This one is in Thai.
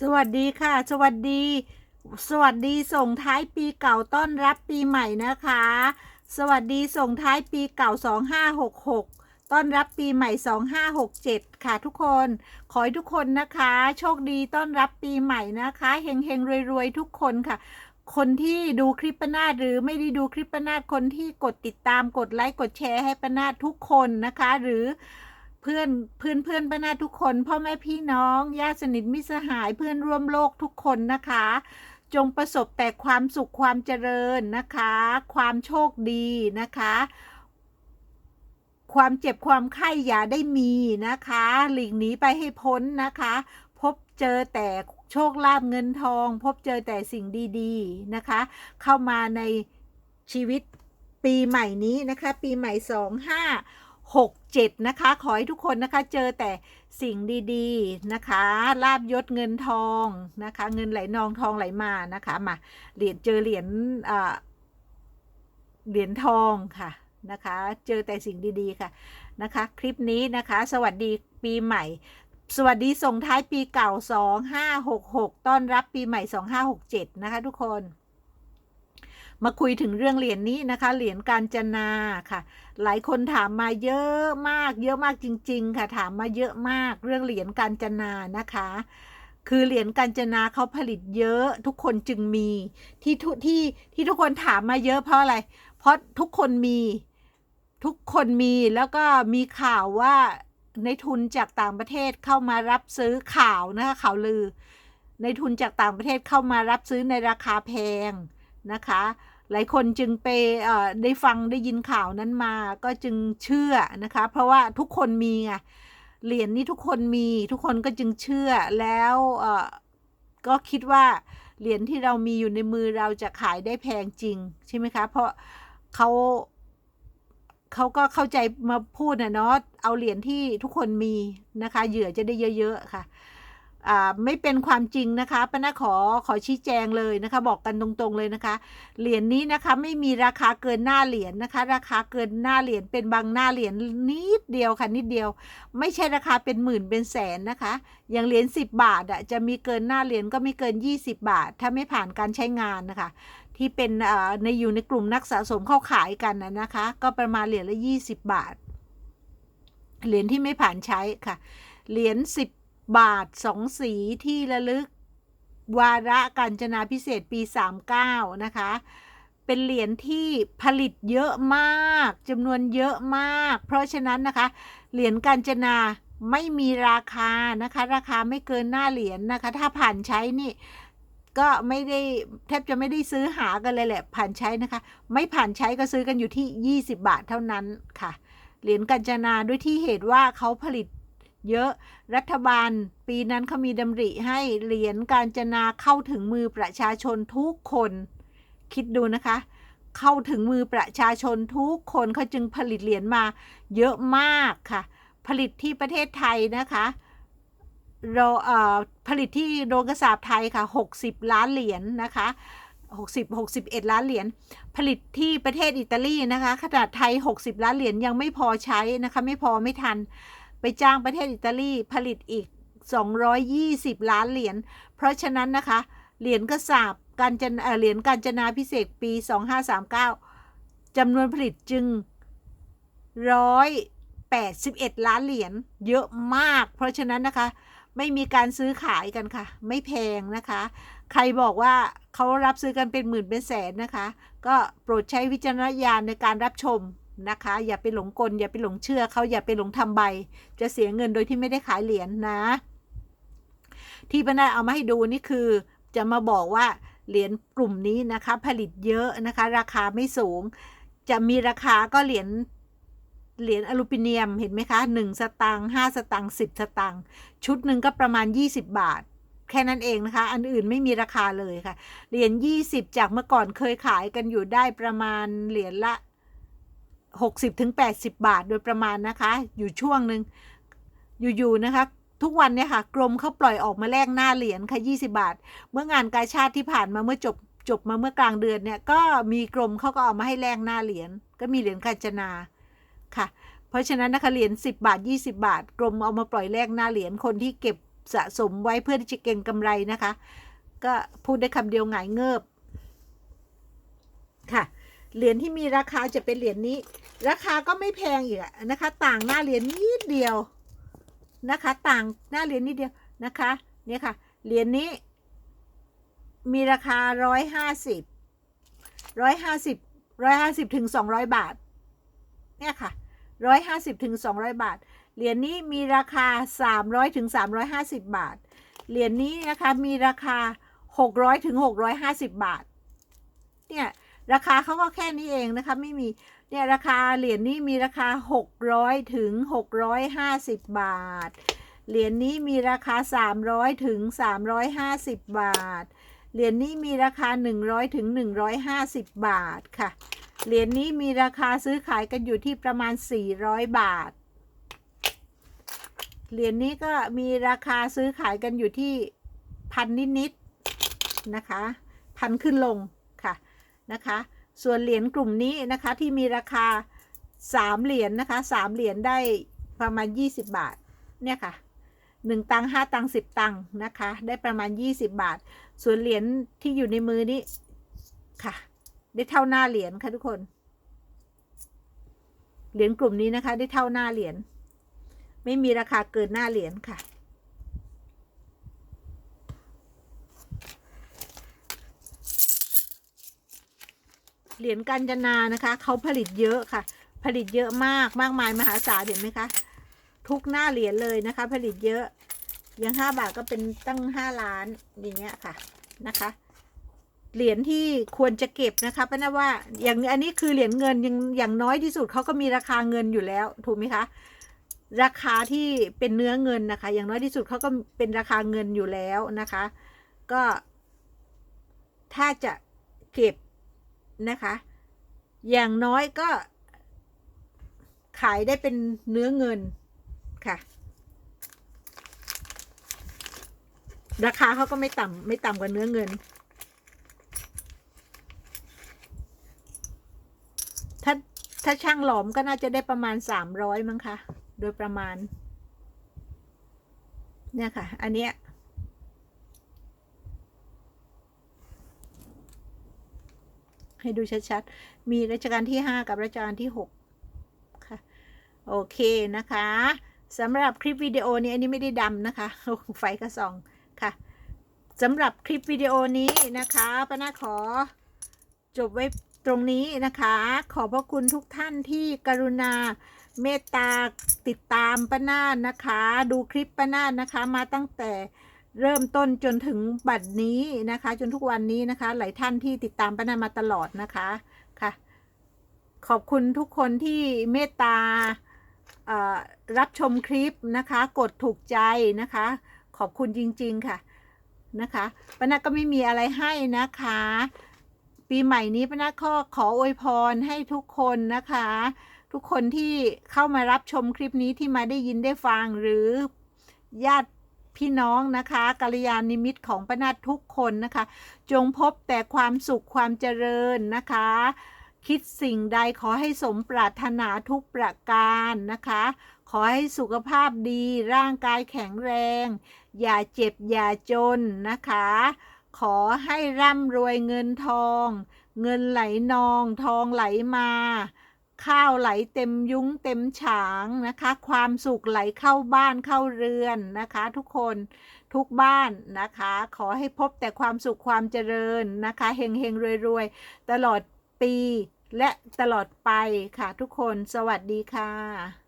สวัสดีค่ะ สวัสดี สวัสดีส่งท้ายปีเก่าต้อนรับปีใหม่นะคะ สวัสดีส่งท้ายปีเก่า 2566 ต้อนรับปีใหม่ 2567 ค่ะทุกคน ขอให้ทุกคนนะคะ โชคดีต้อนรับปีใหม่นะคะเฮงเฮงรวยรวยๆทุกคนค่ะคนที่ดูคลิปปนาดหรือไม่ได้ดูคลิปปนาดคนที่กดติดตามกดไลค์กดแชร์ให้ปนาดทุกคนนะคะ หรือ เพื่อนเพื่อนเพื่อนป้านาทุกคนพ่อแม่พี่น้องญาติสนิทมิตรสหายเพื่อนร่วมโลกทุกคนนะคะ จงประสบแต่ความสุขความเจริญนะคะ ความโชคดีนะคะ ความเจ็บความไข้อย่าได้มีนะคะ หลีกหนีไปให้พ้นนะคะ พบเจอแต่โชคลาภเงินทอง พบเจอแต่สิ่งดีๆนะคะ เข้ามาในชีวิตปีใหม่นี้นะคะ ปีใหม่สองห้า หกเจ็ดนะคะ ขอให้ทุกคนนะคะเจอแต่สิ่งดีๆนะคะลาบยศเงินทองนะคะ เงินไหลนองทองไหลมานะคะมาเหรียญเจอเหรียญเหรียญทองค่ะนะคะ เจอแต่สิ่งดีๆค่ะนะคะ คลิปนี้นะคะ สวัสดีปีใหม่ สวัสดีส่งท้ายปีเก่า 2566 ต้อนรับปีใหม่ 2567 นะคะทุกคน มาคุยถึงเรื่องเหรียญนี้นะคะ เหรียญการจนาค่ะ หลายคนถามมาเยอะมาก เยอะมากจริง ๆ ค่ะ ถามมาเยอะมากเรื่องเหรียญการจนานะคะ คือเหรียญการจนาเขาผลิตเยอะทุกคนจึงมีที่ทุที่ที่ทุกคนถามมาเยอะเพราะอะไร เพราะทุกคนมีทุกคนมีแล้วก็มีข่าวว่าในทุนจากต่างประเทศเข้ามารับซื้อข่าวนะคะข่าวลือ ในทุนจากต่างประเทศเข้ามารับซื้อในราคาแพง นะคะ หลายคนจึงไปได้ฟังได้ยินข่าวนั้นมาก็จึงเชื่อนะคะ เพราะว่าทุกคนมีไงเหรียญนี้ทุกคนมีทุกคนก็จึงเชื่อแล้วก็คิดว่าเหรียญที่เรามีอยู่ในมือเราจะขายได้แพงจริงใช่ไหมคะ เพราะเขาเขาก็เข้าใจมาพูดนะเนาะเอาเหรียญที่ทุกคนมีนะคะ เหยื่อจะได้เยอะ ๆ ค่ะ ไม่เป็นความจริงนะคะป้านาขอขอชี้แจงเลยนะคะ บอกกันตรงๆเลยนะคะ เหรียญนี้นะคะไม่มีราคาเกินหน้าเหรียญนะคะ ราคาเกินหน้าเหรียญเป็นบางหน้าเหรียญนิดเดียวค่ะนิดเดียว ไม่ใช่ราคาเป็นหมื่นเป็นแสนนะคะ อย่างเหรียญ10 บาทอะจะมีเกินหน้าเหรียญก็ไม่เกิน 20 บาท ถ้าไม่ผ่านการใช้งานนะคะ ที่เป็นในอยู่ในกลุ่มนักสะสมเข้าขายกันนะนะคะ ก็ประมาณเหรียญละ 20 บาท เหรียญที่ไม่ผ่านใช้ค่ะเหรียญ10 บาทสองสีที่ระลึก วาระการจนาพิเศษปี 39 นะคะ เป็นเหรียญที่ผลิตเยอะมากจำนวนเยอะมาก เพราะฉะนั้นนะคะ เหรียญการจนาไม่มีราคานะคะ ราคาไม่เกินหน้าเหรียญนะคะ ถ้าผ่านใช้นี่ก็ไม่ได้แทบจะไม่ได้ซื้อหากันเลยแหละ ผ่านใช้นะคะ ไม่ผ่านใช้ก็ซื้อกันอยู่ที่ 20 บาทเท่านั้นค่ะ เหรียญกัญจนาด้วยที่เหตุว่าเขาผลิต เยอะ รัฐบาลปีนั้นเขามีดำริให้เหรียญการจนาเข้าถึงมือประชาชนทุกคน คิดดูนะคะ เข้าถึงมือประชาชนทุกคนเขาจึงผลิตเหรียญมาเยอะมากค่ะ ผลิตที่ประเทศไทยนะคะโรเอ่อผลิตที่โรงกระสาบไทยค่ะ 60 ล้านเหรียญนะคะ 60 61 ล้านเหรียญ ผลิตที่ประเทศอิตาลีนะคะ ขนาดไทย 60 ล้านเหรียญยังไม่พอใช้นะคะ ไม่พอไม่ทัน ไปจ้างประเทศอิตาลีผลิตอีก 220 ล้านเหรียญ เพราะฉะนั้นนะคะ เหรียญกระสาบการจนเอ่อเหรียญการจนาพิเศษปี 2539จำนวนผลิตจึง 181 ล้านเหรียญ เยอะมาก เพราะฉะนั้นนะคะ ไม่มีการซื้อขายกันค่ะ ไม่แพงนะคะ ใครบอกว่าเขารับซื้อกันเป็นหมื่นเป็นแสนนะคะ ก็โปรดใช้วิจารณญาณในการรับชม นะคะ อย่าไปหลงกล อย่าไปหลงเชื่อเขาอย่าไปหลงทำใบ จะเสียเงินโดยที่ไม่ได้ขายเหรียญนะ ที่ป้านาเอามาให้ดูนี่คือจะมาบอกว่าเหรียญกลุ่มนี้นะคะ ผลิตเยอะนะคะ ราคาไม่สูง จะมีราคาก็เหรียญเหรียญอลูมิเนียมเห็นไหมคะหนึ่งสตางค์ห้าสตางค์สิบสตางค์ชุดหนึ่งก็ประมาณ 20 บาท แค่นั้นเองนะคะ อันอื่นไม่มีราคาเลยค่ะ เหรียญ20 จากเมื่อก่อนเคยขายกันอยู่ได้ประมาณเหรียญละ 60ถึง80 บาทโดยประมาณนะคะ อยู่ช่วงหนึ่งอยู่ๆนะคะ ทุกวันเนี่ยค่ะ กรมเขาปล่อยออกมาแลกหน้าเหรียญค่ะ 20 บาท เมื่องานกาชาติที่ผ่านมาเมื่อจบจบมาเมื่อกลางเดือนเนี่ยก็มีกรมเขาก็เอามาให้แลกหน้าเหรียญก็มีเหรียญกาญจนาค่ะ เพราะฉะนั้นนะคะเหรียญ10 บาท 20 บาท กรมเอามาปล่อยแลกหน้าเหรียญคนที่เก็บสะสมไว้เพื่อที่จะเก่งกำไรนะคะ ก็พูดได้คำเดียวหงายเงิบค่ะ เหรียญที่มีราคาจะเป็นเหรียญนี้ ราคาก็ไม่แพงอีกนะคะ ต่างหน้าเหรียญนิดเดียวนะคะ ต่างหน้าเหรียญนิดเดียวนะคะเนี่ยค่ะเหรียญนี้ มีราคาร้อยห้าสิบร้อยห้าสิบร้อยห้าสิบถึงสองร้อยบาท เนี่ยค่ะร้อยห้าสิบถึงสองร้อยบาท เหรียญนี้มีราคาสามร้อยถึงสามร้อยห้าสิบบาท เหรียญนี้นะคะมีราคาหกร้อยถึงหกร้อยห้าสิบบาท เนี่ย ราคาเขาก็แค่นี้เองนะคะ ไม่มีเนี่ยราคาเหรียญนี้มีราคาหกร้อยถึงหกร้อยห้าสิบาท เหรียญนี้มีราคาสามร้อยถึงสามร้อยห้าสิบาท เหรียญนี้มีราคา 100ถึง150 บาทค่ะ เหรียญนี้มีราคาซื้อขายกันอยู่ที่ประมาณ 400 บาท เหรียญนี้ก็มีราคาซื้อขายกันอยู่ที่พันนิดๆนะคะ พันขึ้นลง นะคะ ส่วนเหรียญกลุ่มนี้นะคะที่มีราคา 3 เหรียญนะคะ3เหรียญได้ประมาณ 20 บาท เนี่ยค่ะ 1 ตังค์5ตังค์10 ตังค์นะคะ ได้ประมาณ 20 บาท ส่วนเหรียญที่อยู่ในมือนี้ค่ะ ได้เท่าหน้าเหรียญค่ะทุกคน เหรียญกลุ่มนี้นะคะ ได้เท่าหน้าเหรียญ ไม่มีราคาเกินหน้าเหรียญค่ะ เหรียญกัญจนานะคะ เขาผลิตเยอะค่ะ ผลิตเยอะมากมากมายมหาศาลเห็นไหมคะ ทุกหน้าเหรียญเลยนะคะ ผลิตเยอะย่างห้าบาทก็เป็นตั้งห้าล้านอย่างเงี้ยค่ะนะคะ เหรียญที่ควรจะเก็บนะคะเพราะนะว่าอย่างอันนี้คือเหรียญเงินยังอย่างน้อยที่สุดเขาก็มีราคาเงินอยู่แล้ว ถูกไหมคะ ราคาที่เป็นเนื้อเงินนะคะ อย่างน้อยที่สุดเขาก็เป็นราคาเงินอยู่แล้วนะคะ ก็ ถ้าจะเก็บ นะคะ อย่างน้อยก็ ขายได้เป็นเนื้อเงินค่ะ ราคาเขาก็ไม่ต่ำไม่ต่ำกว่าเนื้อเงิน ถ้าถ้าช่างหลอมก็น่าจะได้ประมาณสามร้อยมั้งคะ โดยประมาณ เนี่ยค่ะ อันเนี้ย ให้ดูชัดๆ มีรัชกาลที่ห้ากับรัชกาลที่หกค่ะ โอเคนะคะสำหรับคลิปวิดีโอนี้อันนี้ไม่ได้ดำนะคะ ไฟกระส่องค่ะสำหรับคลิปวิดีโอนี้นะคะป้านาขอจบไว้ตรงนี้นะคะ ขอบพระคุณทุกท่านที่กรุณาเมตตาติดตามป้านานะคะ ดูคลิปป้านานะคะ มาตั้งแต่ เริ่มต้นจนถึงบัดนี้นะคะ จนทุกวันนี้นะคะ หลายท่านที่ติดตามป้านามาตลอดนะคะค่ะ ขอบคุณทุกคนที่เมตตารับชมคลิปนะคะ กดถูกใจนะคะ ขอบคุณจริง ๆ ค่ะนะคะป้านาก็ไม่มีอะไรให้นะคะ ปีใหม่นี้ป้านาก็ขออวยพรให้ทุกคนนะคะ ทุกคนที่เข้ามารับชมคลิปนี้ที่มาได้ยินได้ฟังหรือญาติ พี่น้องนะคะกัลยาณมิตรของปานาทุกคนนะคะ จงพบแต่ความสุขความเจริญนะคะ คิดสิ่งใดขอให้สมปรารถนาทุกประการนะคะ ขอให้สุขภาพดีร่างกายแข็งแรง อย่าเจ็บอย่าจนนะคะ ขอให้ร่ำรวยเงินทอง เงินไหลนองทองไหลมา ข้าวไหลเต็มยุ้งเต็มฉางนะคะ ความสุขไหลเข้าบ้านเข้าเรือนนะคะ ทุกคนทุกบ้านนะคะ ขอให้พบแต่ความสุขความเจริญนะคะเฮงเฮงรวยรวยๆตลอดปีและตลอดไปค่ะทุกคนสวัสดีค่ะ